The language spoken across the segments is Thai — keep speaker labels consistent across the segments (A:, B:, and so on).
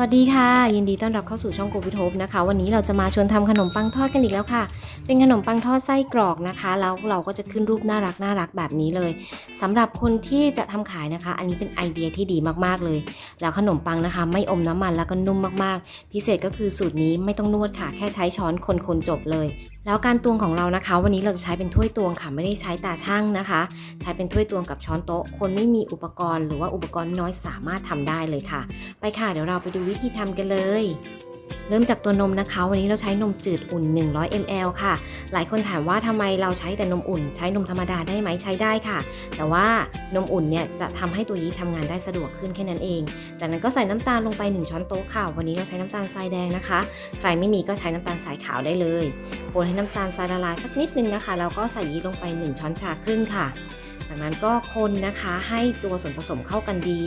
A: วัสดีค่ะ ยินดีต้อนรับเข้าสู่ช่องโกวิทบนะคะ วันนี้เราจะมาชวนทำขนมปังทอดกันอีกแล้วค่ะ เป็นขนมปังทอดไส้กรอกนะคะ แล้วเราก็จะขึ้นรูปน่ารักน่ารักแบบนี้เลยสำหรับคนที่จะทำขายนะคะ อันนี้เป็นไอเดียที่ดีมากๆเลย แล้วขนมปังนะคะ ไม่อมน้ำมันแล้วก็นุ่มมากๆ พิเศษก็คือสูตรนี้ไม่ต้องนวดค่ะ แค่ใช้ช้อนคนๆจบเลยแล้วการตวงของเรานะคะ วันนี้เราจะใช้เป็นถ้วยตวงค่ะไม่ได้ใช้ตาช่างนะคะ ใช้เป็นถ้วยตวงกับช้อนโต๊ะ คนไม่มีอุปกรณ์ หรือว่าอุปกรณ์น้อยสามารถทำได้เลยค่ะ ไปค่ะเดี๋ยวเราไปดูวิธีทำกันเลย เริ่มจากตัวนมนะคะ วันนี้เราใช้นมจืดอุ่น 100 ml ค่ะ หลายคนถามว่าทำไมเราใช้แต่นมอุ่น ใช้นมธรรมดาได้ไหมใช้ได้ค่ะ แต่ว่านมอุ่นเนี่ยจะทำให้ตัวยีสต์ทำงานได้สะดวกขึ้นแค่นั้นเอง จากนั้นก็ใส่น้ำตาลลงไป 1 ช้อนโต๊ะค่ะ วันนี้เราใช้น้ำตาลทรายแดงนะคะ ใครไม่มีก็ใช้น้ำตาลทรายขาวได้เลยคนให้น้ำตาลทรายละลายสักนิดนึงนะคะแล้วก็ใส่ยีสต์ลงไป 1 ช้อนชาครึ่งค่ะ จากนั้นก็คนนะคะให้ตัวส่วนผสมเข้ากันดี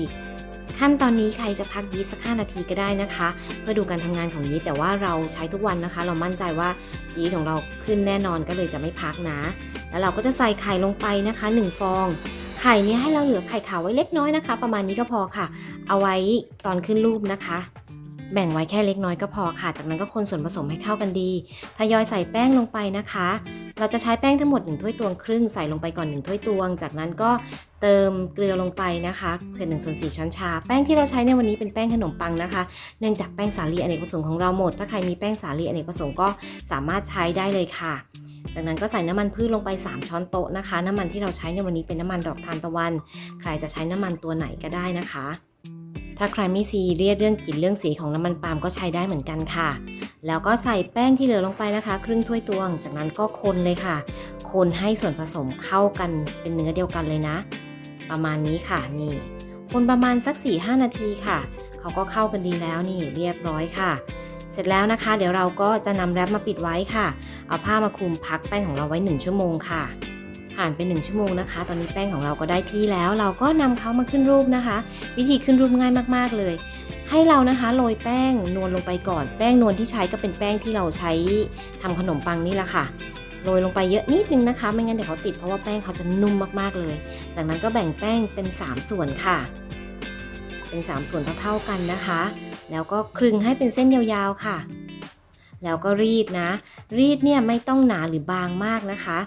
A: ขั้นตอนนี้ใครจะพักยีสต์สัก5นาทีก็ได้นะคะ เพื่อดูการทำงานของยีสต์แต่ว่าเราใช้ทุกวันนะคะ เรามั่นใจว่ายีสต์ของเราขึ้นแน่นอนก็เลยจะไม่พักนะ แล้วเราก็จะใส่ไข่ลงไปนะคะ 1 ฟองไข่เนี้ให้เราเหลือไข่ขาวไว้เล็กน้อยนะคะ ประมาณนี้ก็พอค่ะ เอาไว้ตอนขึ้นรูปนะคะ แบ่งไว้แค่เล็กน้อยก็พอค่ะ จากนั้นก็คนส่วนผสมให้เข้ากันดี ทยอยใส่แป้งลงไปนะคะ เราจะใช้แป้งทั้งหมด 1 ถ้วยตวงครึ่งใส่ลงไปก่อน 1 ถ้วยตวง จากนั้นก็เติมเกลือลงไปนะคะเศษหนึ่งส่วนสี่ช้อนชา แป้งที่เราใช้ในวันนี้เป็นแป้งขนมปังนะคะ เนื่องจากแป้งสาลีอเนกประสงค์ของเราหมด ถ้าใครมีแป้งสาลีอเนกประสงค์ก็สามารถใช้ได้เลยค่ะ จากนั้นก็ใส่น้ำมันพืชลงไป 3 ช้อนโต๊ะนะคะ น้ำมันที่เราใช้ในวันนี้เป็นน้ำมันดอกทานตะวัน ใครจะใช้น้ำมันตัวไหนก็ได้นะคะ ถ้าใครไม่ซีเรียสเรื่องกลิ่นเรื่องสีของน้ำมันปาล์มก็ใช้ได้เหมือนกันค่ะ แล้วก็ใส่แป้งที่เหลือลงไปนะคะ ครึ่งถ้วยตวง จากนั้นก็คนเลยค่ะ คนให้ส่วนผสมเข้ากันเป็นเนื้อเดียวกันเลยนะ ประมาณนี้ค่ะนี่ คนประมาณสัก 4-5 นาทีค่ะ เขาก็เข้ากันดีแล้วนี่เรียบร้อยค่ะ เสร็จแล้วนะคะ เดี๋ยวเราก็จะนำแรปมาปิดไว้ค่ะ เอาผ้ามาคลุมพักแป้งของเราไว้ 1 ชั่วโมงค่ะ ผ่านไป 1 ชั่วโมงนะคะ ตอนนี้แป้งของเราก็ได้ที่แล้ว เราก็นำเขามาขึ้นรูปนะคะ วิธีขึ้นรูปง่ายมากๆเลย ให้เรานะคะโรยแป้งนวลลงไปก่อน แป้งนวลที่ใช้ก็เป็นแป้งที่เราใช้ทำขนมปังนี่แหละค่ะโรยลงไปเยอะนิดนึงนะคะ ไม่งั้นเดี๋ยวเขาติดเพราะว่าแป้งเขาจะนุ่มมากๆเลย จากนั้นก็แบ่งแป้งเป็น 3 ส่วนค่ะ เป็น 3 ส่วนเท่าๆกันนะคะ แล้วก็คลึงให้เป็นเส้นยาวๆค่ะ แล้วก็รีดนะ รีดเนี่ยไม่ต้องหนาหรือบางมากนะคะ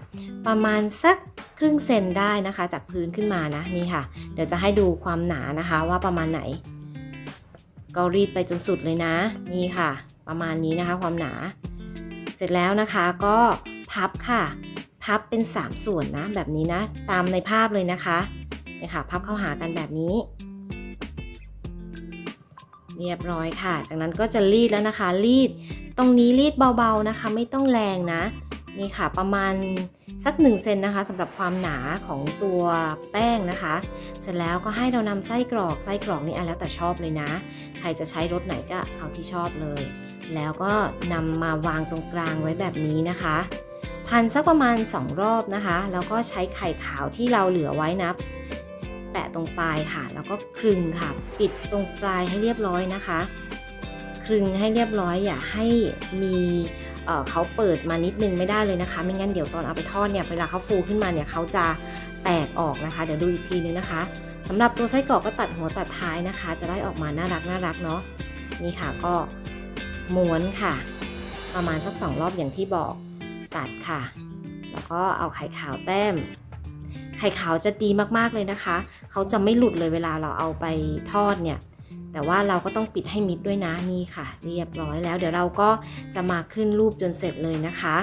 A: ประมาณสักครึ่งเซนได้นะคะ จากพื้นขึ้นมานะนี่ค่ะ เดี๋ยวจะให้ดูความหนานะคะว่าประมาณไหน ก็รีดไปจนสุดเลยนะ นี่ค่ะ ประมาณนี้นะคะ ความหนา เสร็จแล้วนะคะก็พับค่ะ พับเป็น 3 ส่วนนะ แบบนี้นะ ตามในภาพเลยนะคะเนี่ยค่ะ พับเข้าหากันแบบนี้เรียบร้อยค่ะ จากนั้นก็จะรีดแล้วนะคะ รีด ตรงนี้รีดเบาๆนะคะ ไม่ต้องแรงนะ นี่ค่ะประมาณสัก1เซนนะคะสำหรับความหนาของตัวแป้งนะคะ เสร็จแล้วก็ให้เรานำไส้กรอกไส้กรอกนี่อะแล้วแต่ชอบเลยนะ ใครจะใช้รสไหนก็เอาที่ชอบเลย แล้วก็นำมาวางตรงกลางไว้แบบนี้นะคะพันสักประมาณ 2 รอบนะคะ แล้วก็ใช้ไข่ขาวที่เราเหลือไว้นะแปะตรงปลายค่ะ แล้วก็คลึงค่ะ ปิดตรงปลายให้เรียบร้อยนะคะ คลึงให้เรียบร้อยอย่าให้มีเเขาเปิดมานิดนึงไม่ได้เลยนะคะ ไม่งั้นเดี๋ยวตอนเอาไปทอดเนี่ยเวลาเขาฟูขึ้นมาเนี่ยเขาจะแตกออกนะคะ เดี๋ยวดูอีกทีนึงนะคะสำหรับตัวไส้กรอกก็ตัดหัวตัดท้ายนะคะ จะได้ออกมาน่ารักน่ารักเนาะนี่ค่ะก็ม้วนค่ะ ประมาณสักสองรอบอย่างที่บอกตัดค่ะ แล้วก็เอาไข่ขาวแต้ม ไข่ขาวจะดีมากๆเลยนะคะ เขาจะไม่หลุดเลยเวลาเราเอาไปทอดเนี่ย แต่ว่าเราก็ต้องปิดให้มิดด้วยนะนี่ค่ะ เรียบร้อยแล้ว เดี๋ยวเราก็จะมาขึ้นรูปจนเสร็จเลยนะคะ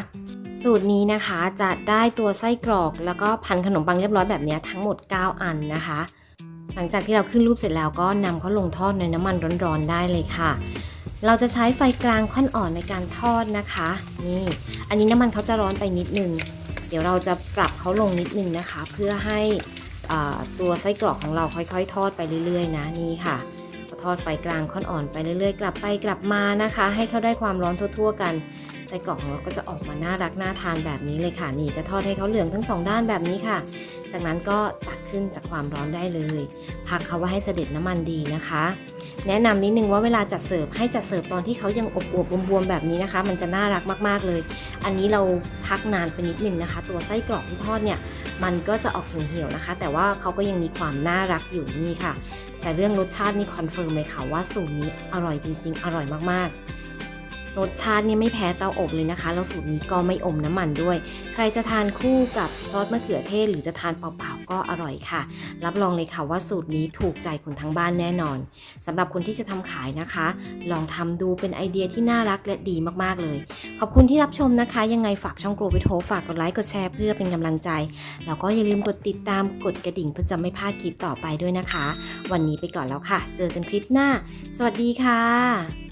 A: สูตรนี้นะคะจะได้ตัวไส้กรอกแล้วก็พันขนมปังเรียบร้อยแบบนี้ทั้งหมด 9 อันนะคะ หลังจากที่เราขึ้นรูปเสร็จแล้วก็นำเขาลงทอดในน้ำมันร้อนๆได้เลยค่ะเราจะใช้ไฟกลางค่อนอ่อนในการทอดนะคะ นี่ อันนี้น้ำมันเขาจะร้อนไปนิดนึง เดี๋ยวเราจะปรับเขาลงนิดนึงนะคะ เพื่อให้ตัวไส้กรอกของเราค่อยๆ ทอดไปเรื่อยๆ นะนี่ค่ะ ทอดไฟกลางค่อนอ่อนไปเรื่อยๆ กลับไปกลับมานะคะ ให้เขาได้ความร้อนทั่วๆ กันไส้กรอกของเราก็จะออกมาน่ารักน่าทานแบบนี้เลยค่ะนี่ก็ทอดให้เขาเหลืองทั้งสองด้านแบบนี้ค่ะ จากนั้นก็ตักขึ้นจากความร้อนได้เลย พักเขาว่าให้เสด็จน้ำมันดีนะคะ แนะนำนิดนึงว่าเวลาจัดเสิร์ฟให้จัดเสิร์ฟตอนที่เขายังอบอวบบวมๆแบบนี้นะคะ มันจะน่ารักมากๆเลย อันนี้เราพักนานไปนิดนึงนะคะ ตัวไส้กรอกที่ทอดเนี่ยมันก็จะออกเหี่ยวๆนะคะ แต่ว่าเขาก็ยังมีความน่ารักอยู่นี่ค่ะ แต่เรื่องรสชาตินี่คอนเฟิร์มเลยค่ะว่าสูตรนี้อร่อยจริง ๆ อร่อยมากๆรสชาติเนี่ยไม่แพ้เตาอบเลยนะคะ แล้วสูตรนี้ก็ไม่อมน้ำมันด้วย ใครจะทานคู่กับซอสมะเขือเทศ หรือจะทานเปล่า ก็อร่อยค่ะ รับรองเลยค่ะว่าสูตรนี้ถูกใจคนทั้งบ้านแน่นอนสำหรับคนที่จะทำขายนะคะ ลองทำดูเป็นไอเดียที่น่ารักและดีมากๆเลย ขอบคุณที่รับชมนะคะ ยังไงฝากช่องกรวิทโฮฝากกดไลค์กดแชร์เพื่อเป็นกำลังใจ แล้วก็อย่าลืมกดติดตามกดกระดิ่งเพื่อจะไม่พลาดคลิปต่อไปด้วยนะคะ วันนี้ไปก่อนแล้วค่ะ เจอกันคลิปหน้า สวัสดีค่ะ